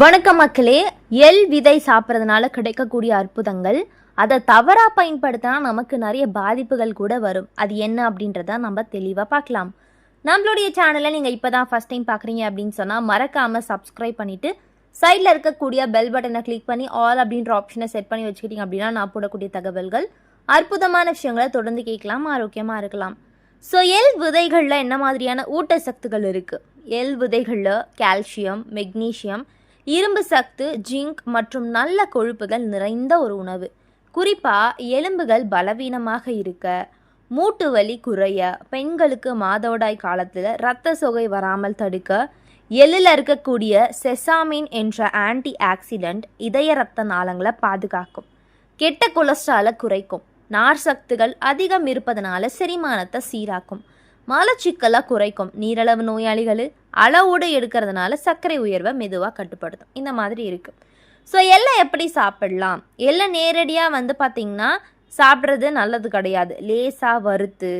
வணக்கம் மக்களே. எல் விதை சாப்பிட்றதுனால கிடைக்கக்கூடிய அற்புதங்கள். அதை தவறாக பயன்படுத்தினா நமக்கு நிறைய பாதிப்புகள் கூட வரும். அது என்ன அப்படின்றத நம்ம தெளிவாக பார்க்கலாம். நம்மளுடைய சேனலை நீங்கள் இப்போ தான் ஃபஸ்ட் டைம் பார்க்குறீங்க அப்படின்னு சொன்னால் மறக்காமல் சப்ஸ்கிரைப் பண்ணிவிட்டு சைடில் இருக்கக்கூடிய பெல் பட்டனை கிளிக் பண்ணி ஆல் அப்படின்ற ஆப்ஷனை செட் பண்ணி வச்சுக்கிட்டீங்க அப்படின்னா நான் போடக்கூடிய தகவல்கள் அற்புதமான விஷயங்களை தொடர்ந்து கேட்கலாம் ஆரோக்கியமாக இருக்கலாம். ஸோ எல் விதைகளில் என்ன மாதிரியான ஊட்டச்சத்துக்கள் இருக்குது எல் விதைகளில் கால்சியம் மெக்னீசியம் இரும்பு சத்து ஜிங்க் மற்றும் நல்ல கொழுப்புகள் நிறைந்த ஒரு உணவு. குறிப்பாக எலும்புகள் பலவீனமாக இருக்க மூட்டு வலி குறைய பெண்களுக்கு மாதவிடாய் காலத்தில் இரத்த சொகை வராமல் தடுக்க எள்ளில் இருக்கக்கூடிய செசாமின் என்ற ஆன்டி ஆக்சிடென்ட் இதய இரத்த நாளங்களை பாதுகாக்கும். கெட்ட கொலஸ்ட்ராலை குறைக்கும். நார் சத்துகள் அதிகம் இருப்பதனால செரிமானத்தை சீராக்கும். மலச்சிக்கலை குறைக்கும். நீரளவு நோயாளிகள் அளவோடு எடுக்கிறதுனால சர்க்கரை உயர்வை மெதுவாக கட்டுப்படுத்தும். இந்த மாதிரி இருக்குது ஸோ எள்ளை எப்படி சாப்பிடலாம்? எல்லாம் நேரடியாக வந்து பார்த்திங்கன்னா சாப்பிட்றது நல்லது கிடையாது. லேசாக வறுத்து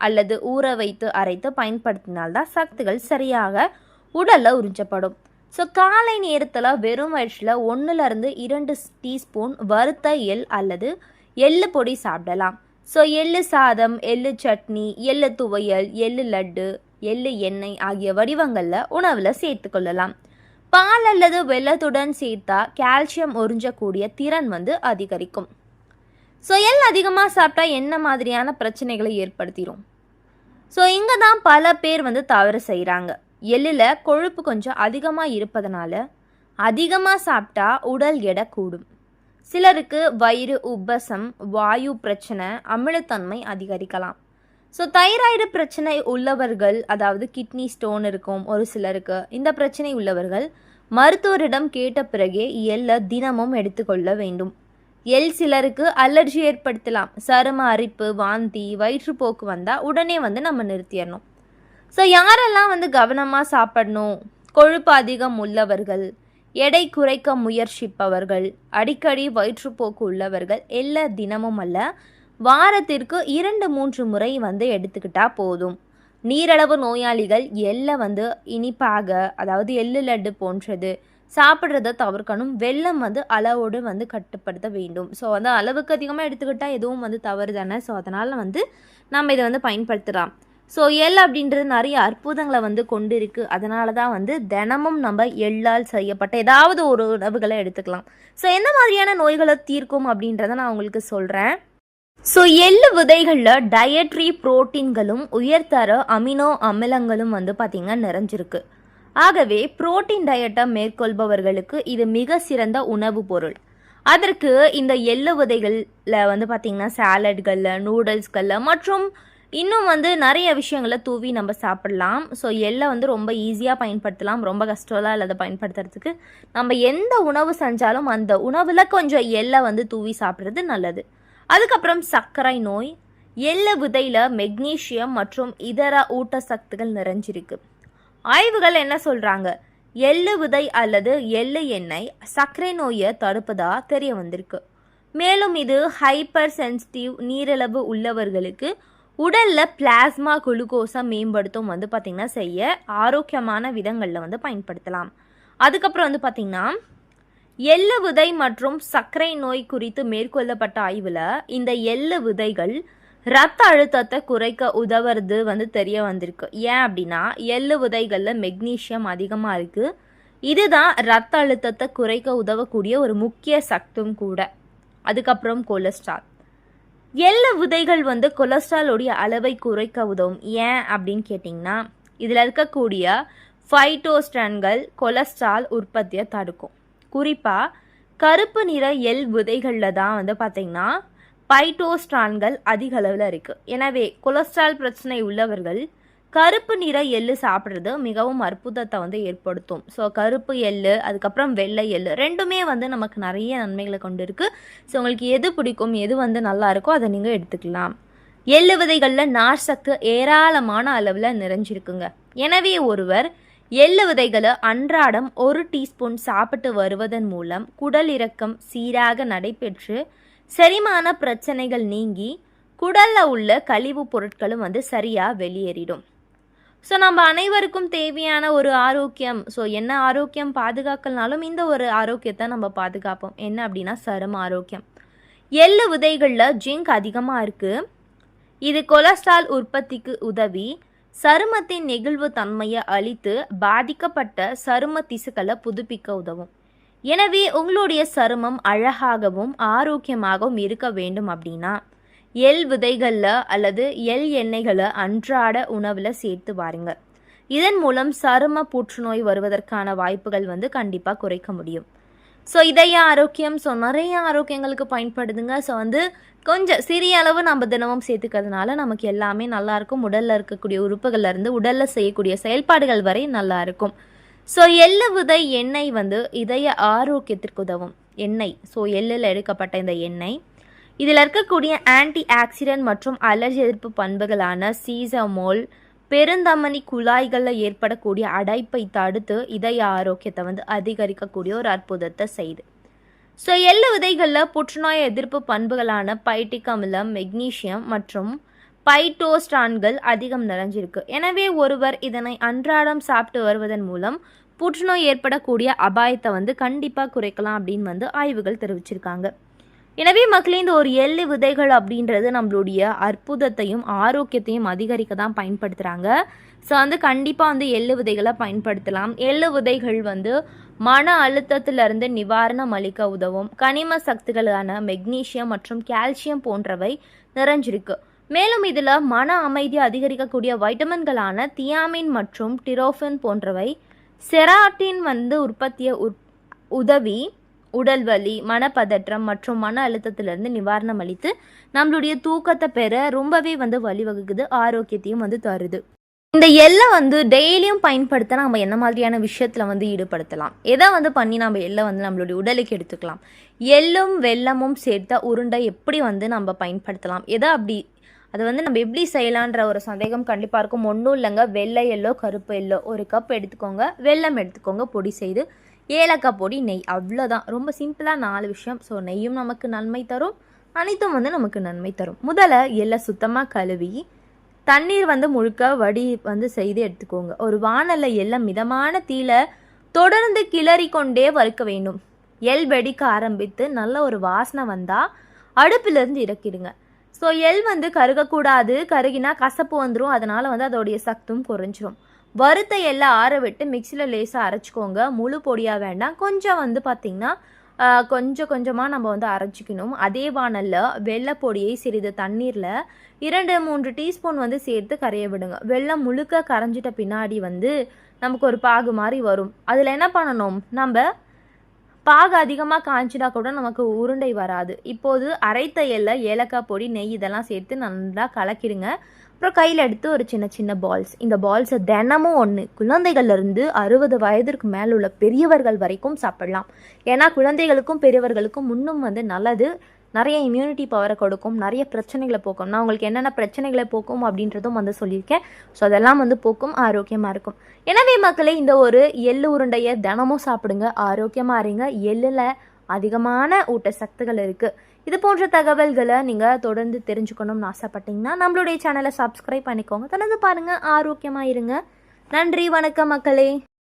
அல்லது ஊற வைத்து அரைத்து பயன்படுத்தினால்தான் சத்துகள் சரியாக உடலில் உறிஞ்சப்படும். ஸோ காலை நேரத்தில் வெறும் வயிற்றில் ஒன்றுலேருந்து இரண்டு டீஸ்பூன் வறுத்த எள் அல்லது எள்ளு பொடி சாப்பிடலாம். ஸோ எள்ளு சாதம் எள்ளு சட்னி எள்ளு துவையல் எள்ளு லட்டு எள்ளு எண்ணெய் ஆகிய வடிவங்களில் உணவில் சேர்த்துக்கொள்ளலாம் பால் அல்லது வெள்ளத்துடன் சேர்த்தா கால்சியம் உறிஞ்சக்கூடிய திறன் வந்து அதிகரிக்கும். ஸோ எள் அதிகமாக சாப்பிட்டா என்ன மாதிரியான பிரச்சனைகளை ஏற்படுத்திடும் ஸோ இங்கே தான் பல பேர் வந்து தவறு செய்கிறாங்க எள்ளில் கொழுப்பு கொஞ்சம் அதிகமாக இருப்பதனால அதிகமாக சாப்பிட்டா உடல் எடை கூடும். சிலருக்கு வயிறு உப்பசம் வாயு பிரச்சனை அமிலத்தன்மை அதிகரிக்கலாம். ஸோ தைராய்டு பிரச்சனை உள்ளவர்கள் அதாவது கிட்னி ஸ்டோன் இருக்கும் ஒரு சிலருக்கு இந்த பிரச்சனை உள்ளவர்கள் மருத்துவரிடம் கேட்ட பிறகே எள்ளை தினமும் எடுத்துக்கொள்ள வேண்டும். எல் சிலருக்கு அலர்ஜி ஏற்படுத்தலாம். சரும அரிப்பு வாந்தி வயிற்றுப்போக்கு வந்தால் உடனே வந்து நம்ம நிறுத்திடணும். ஸோ யாரெல்லாம் வந்து கவனமாக சாப்பிடணும் கொழுப்பு அதிகம் உள்ளவர்கள் எடை குறைக்க முயற்சிப்பவர்கள் அடிக்கடி வயிற்றுப்போக்கு உள்ளவர்கள் எல்லா தினமும் அல்ல வாரத்திற்கு இரண்டு மூன்று முறை வந்து எடுத்துக்கிட்டால் போதும். நீரளவு நோயாளிகள் எள்ளை வந்து இனிப்பாக அதாவது எள்ளு லட்டு போன்றது சாப்பிட்றத தவிர்க்கணும். வெள்ளம் வந்து அளவோடு வந்து கட்டுப்படுத்த வேண்டும். ஸோ வந்து அளவுக்கு அதிகமாக எடுத்துக்கிட்டால் எதுவும் வந்து தவறு தானே ஸோ அதனால் வந்து நம்ம இதை வந்து பயன்படுத்தலாம். ஸோ எள் அப்படின்றது நிறைய அற்புதங்களை வந்து கொண்டு இருக்குது அதனால தான் வந்து தினமும் நம்ம எள்ளால் செய்யப்பட்ட ஏதாவது ஒரு உணவுகளை எடுத்துக்கலாம். ஸோ என்ன மாதிரியான நோய்களை தீர்க்கும் அப்படின்றத நான் உங்களுக்கு சொல்கிறேன் ஸோ எள்ளு விதைகளில் டயட்ரி புரோட்டீன்களும் உயர்தர அமினோ அமிலங்களும் வந்து பார்த்திங்கன்னா நிறைஞ்சிருக்கு. ஆகவே புரோட்டீன் டயட்டை மேற்கொள்பவர்களுக்கு இது மிக சிறந்த உணவு பொருள். அதற்கு இந்த எள்ளு விதைகளில் வந்து பார்த்திங்கன்னா சாலட்களில் நூடுல்ஸ்களில் மற்றும் இன்னும் வந்து நிறைய விஷயங்களை தூவி நம்ம சாப்பிடலாம். ஸோ எள்ளை வந்து ரொம்ப ஈஸியாக பயன்படுத்தலாம். ரொம்ப கஷ்டம்லாம் இல்லை அதை பயன்படுத்துறதுக்கு நம்ம எந்த உணவு செஞ்சாலும் அந்த உணவில் கொஞ்சம் எள்ளை வந்து தூவி சாப்பிட்றது நல்லது. அதுக்கப்புறம் சர்க்கரை நோய் எள்ளு விதையில் மெக்னீசியம் மற்றும் இதர ஊட்டச்சத்துகள் நிறைஞ்சிருக்கு. ஆய்வுகள் என்ன சொல்கிறாங்க எள்ளு விதை அல்லது எள்ளு எண்ணெய் சர்க்கரை நோயை தடுப்பதா தெரிய வந்திருக்கு. மேலும் இது ஹைப்பர் சென்சிட்டிவ் நீரிழவு உள்ளவர்களுக்கு உடலில் பிளாஸ்மா குளுக்கோஸை மேம்படுத்தும் வந்து பார்த்திங்கன்னா செய்ய ஆரோக்கியமான விதங்களில் வந்து பயன்படுத்தலாம். அதுக்கப்புறம் வந்து பார்த்திங்கன்னா எள்ளு விதை மற்றும் சர்க்கரை நோய் குறித்து மேற்கொள்ளப்பட்ட ஆய்வில் இந்த எள்ளு விதைகள் ரத்த அழுத்தத்தை குறைக்க உதவுறது வந்து தெரிய வந்திருக்கு. ஏன் அப்படின்னா எள்ளு விதைகளில் மெக்னீஷியம் அதிகமாக இருக்குது இதுதான் ரத்த அழுத்தத்தை குறைக்க உதவக்கூடிய ஒரு முக்கிய சக்தும் கூட. அதுக்கப்புறம் கொலஸ்ட்ரால் எள்ளு விதைகள் வந்து கொலஸ்ட்ராலோடைய அளவை குறைக்க உதவும். ஏன் அப்படின்னு கேட்டிங்கன்னா இதில் இருக்கக்கூடிய ஃபைட்டோஸ்டன்கள் கொலஸ்ட்ரால் உற்பத்தியை தடுக்கும். குறிப்பாக கருப்பு நிற எள் விதைகளில் தான் வந்து பார்த்திங்கன்னா பைட்டோஸ்ட்ரான்கள் அதிக அளவில் இருக்குது எனவே கொலஸ்ட்ரால் பிரச்சனை உள்ளவர்கள் கருப்பு நிற எள்ளு சாப்பிட்றது மிகவும் அற்புதத்தை வந்து ஏற்படுத்தும். ஸோ கருப்பு எள்ளு அதுக்கப்புறம் வெள்ளை எள்ளு ரெண்டுமே வந்து நமக்கு நிறைய நன்மைகளை கொண்டு இருக்குது ஸோ உங்களுக்கு எது பிடிக்கும் எது வந்து நல்லா இருக்கோ அதை நீங்கள் எடுத்துக்கலாம். எள்ளு விதைகளில் நார் சத்து ஏராளமான அளவில் நிறைஞ்சிருக்குங்க. எனவே ஒருவர் எள்ளு விதைகளை அன்றாடம் ஒரு டீஸ்பூன் சாப்பிட்டு வருவதன் மூலம் குடல் இறக்கம் சீராக நடைபெற்று செரிமான பிரச்சனைகள் நீங்கி குடலில் உள்ள கழிவுப் பொருட்களும் வந்து சரியாக வெளியேறிடும். ஸோ நம்ம அனைவருக்கும் தேவையான ஒரு ஆரோக்கியம் ஸோ என்ன ஆரோக்கியம் பாதுகாக்கலனாலும் இந்த ஒரு ஆரோக்கியத்தை நம்ம பாதுகாப்போம். என்ன அப்படின்னா சரும ஆரோக்கியம். எள்ளு விதைகளில் ஜிங்க் அதிகமாக இருக்குது இது கொலஸ்ட்ரால் உற்பத்திக்கு உதவி. சருமத்தின் நெகிழ்வு தன்மையை அழித்து பாதிக்கப்பட்ட சரும திசுக்களை புதுப்பிக்க உதவும். எனவே உங்களுடைய சருமம் அழகாகவும் ஆரோக்கியமாகவும் இருக்க வேண்டும் அப்படின்னா எள் விதைகளில் அல்லது எள் எண்ணெய்களை அன்றாட உணவில் சேர்த்து பாருங்க இதன் மூலம் சரும புற்றுநோய் வருவதற்கான வாய்ப்புகள் வந்து கண்டிப்பாக குறைக்க முடியும். ஸோ இதய ஆரோக்கியம் ஸோ நிறைய ஆரோக்கியங்களுக்கு பயன்படுதுங்க. ஸோ வந்து கொஞ்சம் சிறிய அளவு நம்ம தினமும் சேர்த்துக்கிறதுனால நமக்கு எல்லாமே நல்லாயிருக்கும் உடலில் இருக்கக்கூடிய உறுப்புகள்லேருந்து உடலில் செய்யக்கூடிய செயல்பாடுகள் வரை நல்லாயிருக்கும் ஸோ எள்ளு விதை எண்ணெய் வந்து இதய ஆரோக்கியத்திற்கு உதவும். எண்ணெய். ஸோ எள்ளில் எடுக்கப்பட்ட இந்த எண்ணெய். இதில் இருக்கக்கூடிய ஆன்டி ஆக்சிடென்ட் மற்றும் அலர்ஜி எதிர்ப்பு பண்புகளான சீசமோல் பெருந்தமனி குழாய்களில் ஏற்படக்கூடிய அடைப்பை தடுத்து இதய ஆரோக்கியத்தை வந்து அதிகரிக்கக்கூடிய ஒரு அற்புதத்தை செய்யுது. ஸோ எள்ளு விதைகளில் புற்றுநோய் எதிர்ப்பு பண்புகளான பைட்டிக் அமிலம் மெக்னீசியம் மற்றும் பைட்டோஸ்டான்கள் அதிகம் நிறைஞ்சிருக்கு. எனவே ஒருவர் இதனை அன்றாடம் சாப்பிட்டு வருவதன் மூலம் புற்றுநோய் ஏற்படக்கூடிய அபாயத்தை வந்து கண்டிப்பாக குறைக்கலாம் அப்படின்னு வந்து ஆய்வுகள் தெரிவிச்சிருக்காங்க. எனவே மக்களே இந்த ஒரு எள்ளு விதைகள் அப்படின்றது நம்மளுடைய அற்புதத்தையும் ஆரோக்கியத்தையும் அதிகரிக்க தான் பயன்படுத்துகிறாங்க ஸோ வந்து கண்டிப்பாக வந்து எள்ளு விதைகளை பயன்படுத்தலாம். எள்ளு விதைகள் வந்து மன அழுத்தத்திலிருந்து நிவாரணம் அளிக்க உதவும். கனிம சக்திகளான மெக்னீசியம் மற்றும் கால்சியம் போன்றவை நிறைஞ்சிருக்கு. மேலும் இதில் மன அமைதி அதிகரிக்கக்கூடிய வைட்டமின்களான தியாமின் மற்றும் டிரோஃபின் போன்றவை செராட்டின் வந்து உற்பத்தியை உற் உதவி உடல் வலி மனப்பதற்றம் மற்றும் மன அழுத்தத்திலிருந்து நிவாரணம் அளித்து நம்மளுடைய தூக்கத்தை பெற ரொம்பவே வந்து வழிவகுக்குது ஆரோக்கியத்தையும் வந்து தருது. இந்த எல்லை வந்து டெய்லியும் பயன்படுத்த நம்ம என்ன மாதிரியான விஷயத்தில் வந்து ஈடுபடுத்தலாம்? எதை வந்து பண்ணி நம்ம எல்லை வந்து நம்மளுடைய உடலுக்கு எடுத்துக்கலாம்? எள்ளும் வெள்ளமும் சேர்த்த உருண்டை எப்படி வந்து நம்ம பயன்படுத்தலாம்? எதை அப்படி அதை வந்து நம்ம எப்படி செய்யலான்ற ஒரு சந்தேகம் கண்டிப்பாக இருக்கும். ஒன்றும் இல்லைங்க. வெள்ளை எல்லோ கருப்பு எல்லோ ஒரு கப் எடுத்துக்கோங்க. வெல்லம் எடுத்துக்கோங்க. பொடி செய்து ஏலக்காய் பொடி நெய் அவ்வளோதான் ரொம்ப சிம்பிளாக நாலு விஷயம். ஸோ நெய்யும் நமக்கு நன்மை தரும். அனைத்தும் வந்து நமக்கு நன்மை தரும். முதல்ல எல்லாம் சுத்தமாக கழுவி தண்ணீர் வந்து முழுக்க வடி வந்து செய்து எடுத்துக்கோங்க. ஒரு வானல்ல எல்லாம் மிதமான தீல தொடர்ந்து கிளறி கொண்டே வறுக்க வேண்டும். எல் வெடிக்க ஆரம்பித்து நல்ல ஒரு வாசனை வந்தால் அடுப்பிலிருந்து இறக்கிடுங்க. ஸோ எள் வந்து கருகக்கூடாது. கருகினா கசப்பு வந்துடும் அதனால் வந்து அதோடைய சத்தும் குறைஞ்சிரும். வறுத்த எல்லாம் ஆற விட்டு மிக்சியில் லேசாக அரைச்சிக்கோங்க. முழு பொடியாக வேண்டாம். கொஞ்சம் வந்து பார்த்திங்கன்னா கொஞ்சம் கொஞ்சமாக நம்ம வந்து அரைச்சிக்கணும். அதே வானலில் வெள்ளைப்பொடியை சிறிது தண்ணீரில் இரண்டு மூன்று டீஸ்பூன் வந்து சேர்த்து கரைய விடுங்க. வெள்ளம் முழுக்க கரைஞ்சிட்ட பின்னாடி வந்து நமக்கு ஒரு பாகு மாதிரி வரும். அதில் என்ன பண்ணணும்? நம்ம பாகு அதிகமாக காய்ச்சினா கூட நமக்கு உருண்டை வராது. இப்போது அரைத்த எல்லை ஏலக்காய் பொடி நெய் இதெல்லாம் சேர்த்து நல்லா கலக்கிடுங்க. அப்புறம் கையில் எடுத்து ஒரு சின்ன சின்ன பால்ஸ் இந்த பால்ஸை தினமும் ஒன்று குழந்தைகள்லேருந்து அறுபது வயதிற்கு மேல் உள்ள பெரியவர்கள் வரைக்கும் சாப்பிடலாம். ஏன்னா குழந்தைகளுக்கும் பெரியவர்களுக்கும் இன்னும் வந்து நல்லது. நிறைய இம்யூனிட்டி பவரை கொடுக்கும். நிறைய பிரச்சனைகளை போக்கும். நான் உங்களுக்கு என்னென்ன பிரச்சனைகளை போக்கும் அப்படின்றதும் வந்து சொல்லியிருக்கேன். ஸோ அதெல்லாம் வந்து போக்கும். ஆரோக்கியமாக இருக்கும். எனவே மக்களே இந்த ஒரு எள்ளு உருண்டையை தினமும் சாப்பிடுங்க. ஆரோக்கியமாக இருங்க. எள்ளில் அதிகமான ஊட்டச்சத்துகள் இருக்குது இது போன்ற தகவல்களை நீங்கள் தொடர்ந்து தெரிஞ்சுக்கணும்னு ஆசைப்பட்டீங்கன்னா நம்மளுடைய சேனலை சப்ஸ்கிரைப் பண்ணிக்கோங்க. தொடர்ந்து பாருங்கள் ஆரோக்கியமாக இருங்க. நன்றி. வணக்கம் மக்களே.